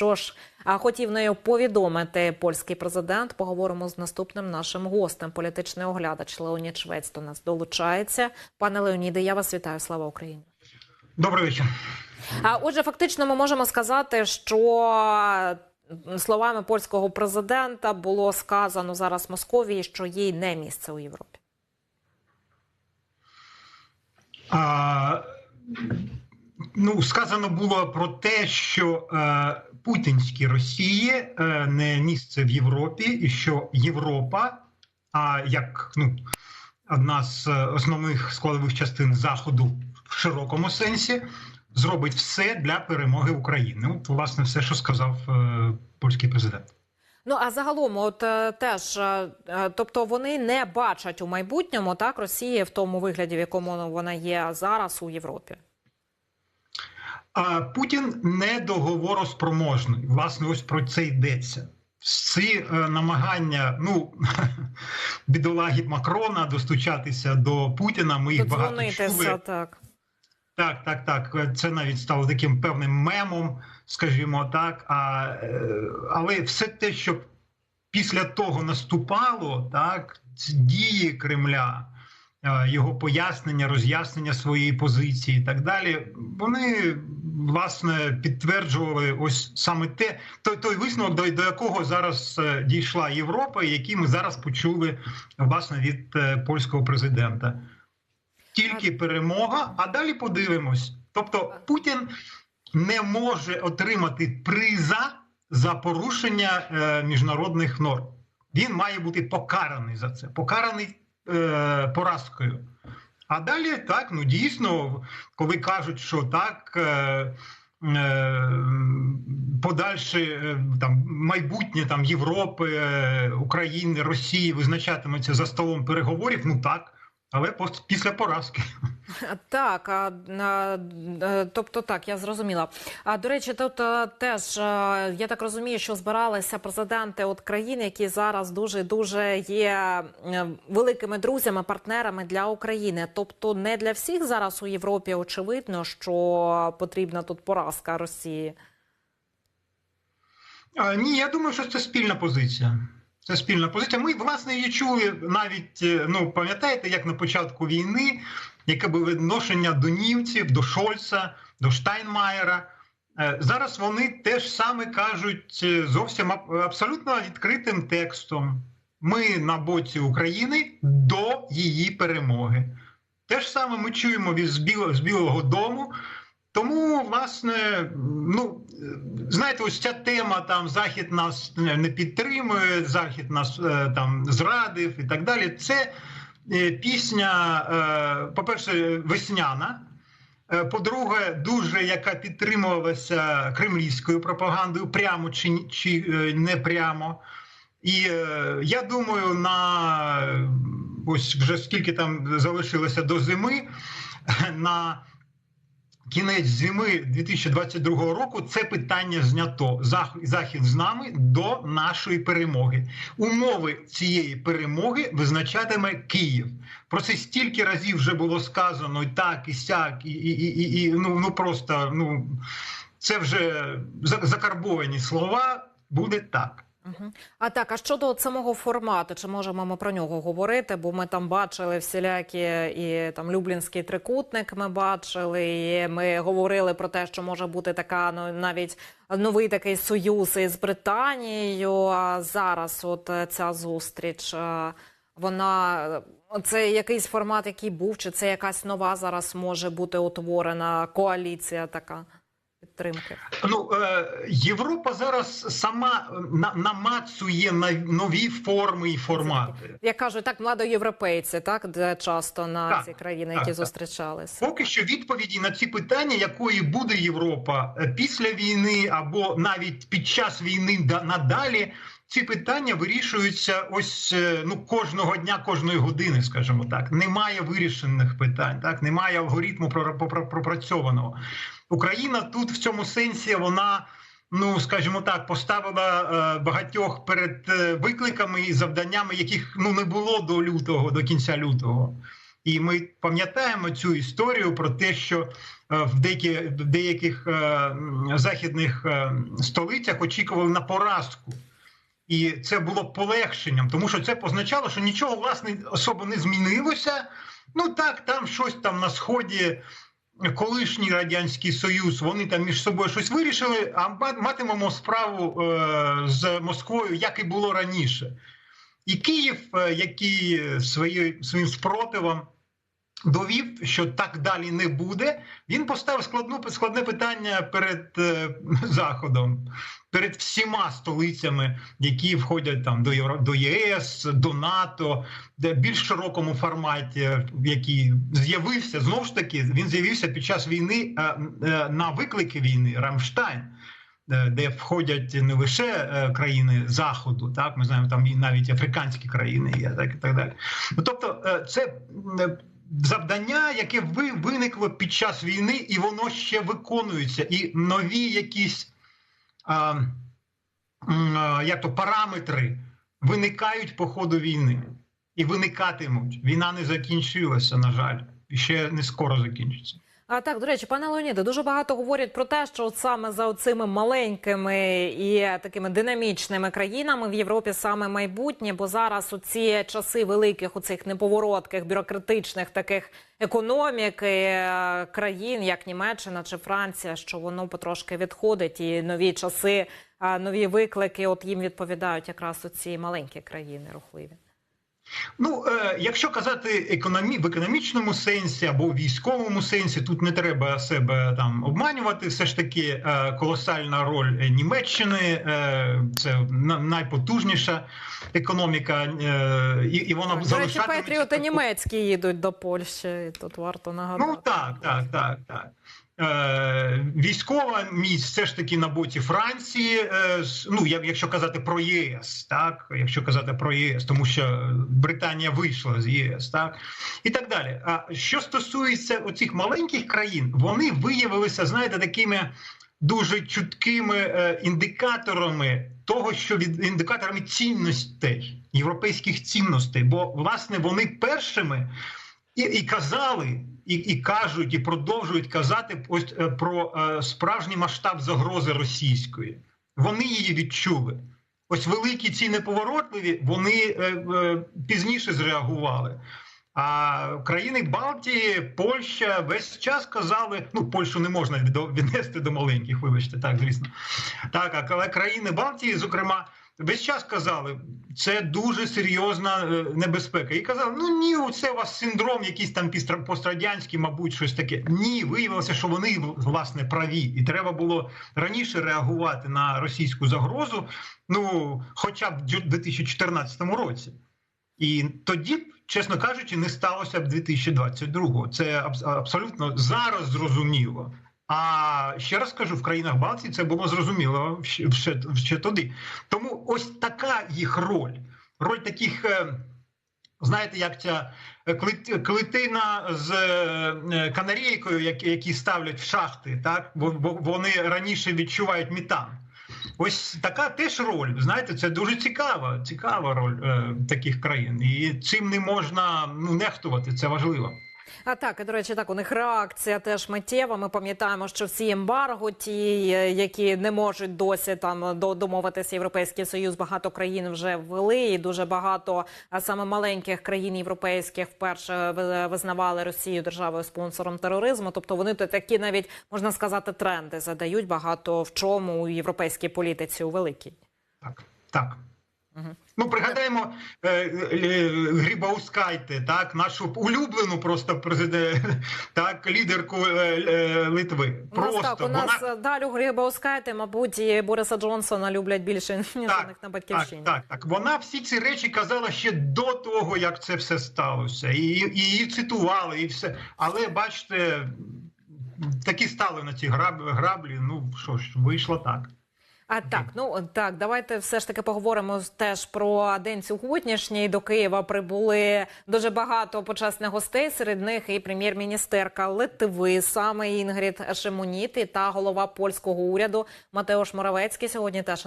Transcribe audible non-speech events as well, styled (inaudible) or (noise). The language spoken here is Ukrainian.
Що ж, а хотів нею повідомити польський президент. Поговоримо з наступним нашим гостем. Політичний оглядач Леонід Швець до нас долучається. Пане Леоніде, я вас вітаю. Слава Україні. Добрий вечір. А отже, фактично, ми можемо сказати, що словами польського президента було сказано зараз Московії, що їй не місце у Європі. А, ну, сказано було про те, що е, путінській Росії е, не місце в Європі, і що Європа, а як ну, одна з е, основних складових частин Заходу в широкому сенсі, зробить все для перемоги України. От, власне, все, що сказав е, польський президент. Ну а загалом, от теж, тобто вони не бачать у майбутньому так Росії в тому вигляді, в якому вона є зараз у Європі. Путін не договороспроможний. Власне, ось про це йдеться. Ці е, намагання, ну (laughs) бідолаги Макрона достучатися до Путіна. Ми їх багато чули. так. Так, так, так. Це навіть стало таким певним мемом, скажімо так. А, е, але все те, що після того наступало, так, дії Кремля, його пояснення, роз'яснення своєї позиції і так далі, вони власне підтверджували ось саме те, той, той висновок, до, до якого зараз е, дійшла Європа, і який ми зараз почули власне від е, польського президента тільки перемога, а далі подивимось. Тобто Путін не може отримати приза за порушення е, міжнародних норм. Він має бути покараний за це, покараний е, поразкою. А далі так, ну дійсно, коли кажуть, що так. Е, е, Подальше там майбутнє там Європи, України, Росії визначатиметься за столом переговорів. Ну так, але після поразки. Так, а, а, е, тобто так, я зрозуміла. А до речі, тут е, теж е, я так розумію, що збиралися президенти от країн, які зараз дуже дуже є великими друзями, партнерами для України. Тобто, не для всіх зараз у Європі очевидно, що потрібна тут поразка Росії. А, ні, я думаю, що це спільна позиція. Це спільна позиція. Ми, власне, її чули навіть, ну, пам'ятаєте, як на початку війни, яке було відношення до німців, до Шольца, до Штайнмаєра. Е, Зараз вони теж саме кажуть е, зовсім абсолютно відкритим текстом. Ми на боці України до її перемоги. Те ж саме ми чуємо від з Білого, Дому. Тому, власне, ну е, знаєте, ось ця тема там Захід нас не підтримує, Захід нас там зрадив і так далі. Це пісня, е, по-перше, весняна. Е, По-друге, дуже яка підтримувалася кремлівською пропагандою, прямо чи, чи е, не прямо. І е, я думаю, на е, ось вже скільки там залишилося до зими, (laughs) на кінець зими 2022 року це питання знято. Зах- Захід з нами до нашої перемоги. Умови цієї перемоги визначатиме Київ. Про це стільки разів вже було сказано, і так, і сяк, і, і, і, і ну, ну просто ну це вже за- закарбовані слова. Буде так. А так, а щодо самого формату, чи можемо ми про нього говорити? Бо ми там бачили всілякі і там Люблінський трикутник. Ми бачили, і ми говорили про те, що може бути така ну навіть новий такий союз із Британією. А зараз, от е, ця зустріч, е, вона це якийсь формат, який був, чи це якась нова зараз може бути утворена коаліція така підтримки? Ну е, Європа зараз сама на, намацує на нові форми і формати. Як кажуть, так младоєвропейці, так де часто на Так, ці країни, так, які так. зустрічалися. Поки що відповіді на ці питання, якою буде Європа е, після війни або навіть під час війни да- надалі. Ці питання вирішуються ось е, ну кожного дня, кожної години, скажімо так. Немає вирішених питань, так немає алгоритму про- про- пропрацьованого. Україна тут в цьому сенсі вона. Ну, скажімо так, поставила е, багатьох перед е, викликами і завданнями, яких ну не було до лютого, до кінця лютого. І ми пам'ятаємо цю історію про те, що е, в деякі, в деяких західних столицях очікували на поразку. І це було полегшенням, тому що це позначало, що нічого власне особо не змінилося. Ну так, там щось там на сході, колишній радянський союз, вони там між собою щось вирішили. А ма- матимемо справу е, з Москвою, як і було раніше. І Київ, е, який своїм своїм спротивом довів, що так далі не буде. Він поставив складну складне питання перед е, заходом, перед всіма столицями, які входять там до Євро до ЄС, до НАТО, де більш широкому форматі, який з'явився знову ж таки, він з'явився під час війни е, е, на виклики війни Рамштайн. е, Де входять не лише е, країни заходу, так ми знаємо, там і навіть африканські країни є, так і так далі. Ну тобто, е, це завдання, яке ви виникло під час війни, і воно ще виконується. І нові якісь а, як то параметри виникають по ходу війни і виникатимуть. Війна не закінчилася, на жаль, і ще не скоро закінчиться. А так, до речі, пане Леоніде, дуже багато говорять про те, що от саме за цими маленькими і такими динамічними країнами в Європі саме майбутнє, бо зараз у ці часи великих, у цих неповоротких бюрократичних таких економік е, країн, як Німеччина чи Франція, що воно потрошки відходить, і нові часи, нові виклики, от їм відповідають якраз оці маленькі країни рухливі. Ну, е, якщо казати економі, в економічному сенсі або в військовому сенсі, тут не треба себе там обманювати. Все ж таки, е, колосальна роль Німеччини, е, це найпотужніша економіка, е, і, і вона До речі, Петріоти німецькі їдуть до Польщі. і Тут варто нагадати. Ну так, так, так, так. Е, військова міць все ж таки на боці Франції. Е, ну, як- якщо казати про ЄС, так, якщо казати про ЄС, тому що Британія вийшла з ЄС, так і так далі. А що стосується оцих маленьких країн, вони виявилися, знаєте, такими дуже чуткими е, індикаторами того, що від індикаторами цінностей, європейських цінностей, бо власне вони першими і, і казали, і, і кажуть, і продовжують казати ось е, про е, справжній масштаб загрози російської. Вони її відчули. Ось великі ці неповоротливі, вони е, пізніше зреагували. А країни Балтії, Польща весь час казали: ну, Польщу не можна віднести до маленьких, вибачте, так, звісно. Так, але країни Балтії, зокрема, весь час казали, це дуже серйозна е, небезпека. І казали, ну ні, це у вас синдром, якийсь там пострадянський, мабуть, щось таке. Ні, виявилося, що вони власне праві, і треба було раніше реагувати на російську загрозу, ну хоча б в 2014 році. І тоді, б, чесно кажучи, не сталося б 2022-го. Це абс- абсолютно зараз зрозуміло. А ще раз кажу, в країнах Балтії це було зрозуміло ще, ще, тоді. Тому ось така їх роль. Роль таких, е, знаєте, як ця е, клітина з е, канарейкою, які, ставлять в шахти, так? Бо вони раніше відчувають метан. Ось така теж роль. Знаєте, це дуже цікава, цікава роль е, таких країн. І цим не можна ну, нехтувати, це важливо. А так, до речі, так у них реакція теж миттєва. Ми пам'ятаємо, що всі ембарго, ті, е, які не можуть досі там до- домовитися Європейський Союз, багато країн вже ввели, і дуже багато саме маленьких країн європейських вперше ви- визнавали Росію державою спонсором тероризму. Тобто вони то такі навіть можна сказати тренди задають багато в чому у європейській політиці у великій. Так, так. Ну, пригадаємо е, е, Грибаускайте, так, нашу улюблену просто президент, (laughs) так, лідерку е, Литви. У нас Просто так, у нас вона... Далю Грибаускайте, мабуть, і Бориса Джонсона люблять більше (laughs) ніж Так, них на Так, батьківщині. так, так. Вона всі ці речі казала ще до того, як це все сталося, і, і її цитували, і все. Але бачите, такі стали на ці граб, граблі. Ну що ж, вийшло так. А так, ну так, давайте все ж таки поговоримо теж про день сьогоднішній. До Києва прибули дуже багато почесних гостей. Серед них і прем'єр-міністерка Литви, саме Інгрід Шимоніти та голова польського уряду Матеош Моравецький сьогодні теж